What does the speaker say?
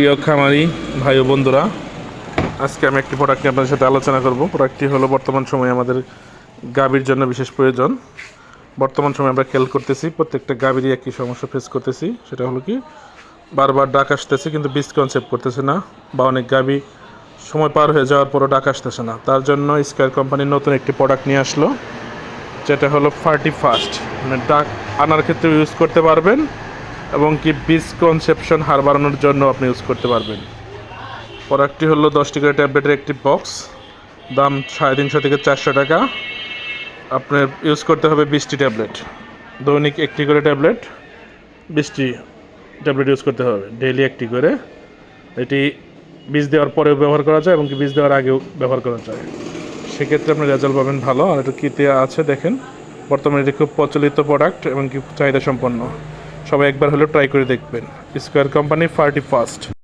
প্রিয় খামারি ভাই ও বন্ধুরা, আজকে আমি একটি প্রোডাক্ট নিয়ে আপনাদের সাথে আলোচনা করব। প্রোডাক্টটি হলো বর্তমান সময়ে আমাদের গাভীর জন্য বিশেষ প্রয়োজন। বর্তমান সময়ে আমরা খেয়াল করতেছি, প্রত্যেকটা গাভীরই একই সমস্যা ফেস করতেছি। সেটা হলো কি, বারবার ডাক আসতেছে কিন্তু বিস কনসেপ্ট করতেছে না বা অনেক গাভী সময় পার হয়ে যাওয়ার পরও ডাক আসতেছে না। তার জন্য স্কোয়ার কোম্পানির নতুন একটি প্রোডাক্ট নিয়ে আসলো, যেটা হলো ফার্টি ফার্স্ট মানে ডাক আনার ক্ষেত্রে ইউজ করতে পারবেন। এবং কি বিস কনসেপশন হার বাড়ানোর জন্য আপনি ইউজ করতে পারবেন। প্রোডাক্টটি হলো দশটি করে ট্যাবলেটের একটি বক্স দাম সাড়ে তিনশো থেকে চারশো টাকা। আপনার ইউজ করতে হবে বিশটি ট্যাবলেট দৈনিক একটি করে ট্যাবলেট বিশটি ট্যাবলেট ইউজ করতে হবে। ডেইলি একটি করে। এটি বীজ দেওয়ার পরেও ব্যবহার করা যায় এবং কি বীজ দেওয়ার আগেও ব্যবহার করা যায়। সেক্ষেত্রে আপনি রেজাল্ট পাবেন ভালো। আর একটু কীতে আছে দেখেন। বর্তমানে এটি খুব প্রচলিত প্রোডাক্ট এবং কি চাহিদা সম্পন্ন। সবাই একবার হলেও ট্রাই করে দেখবেন। স্কোয়ার কোম্পানি ফার্টি ফার্স্ট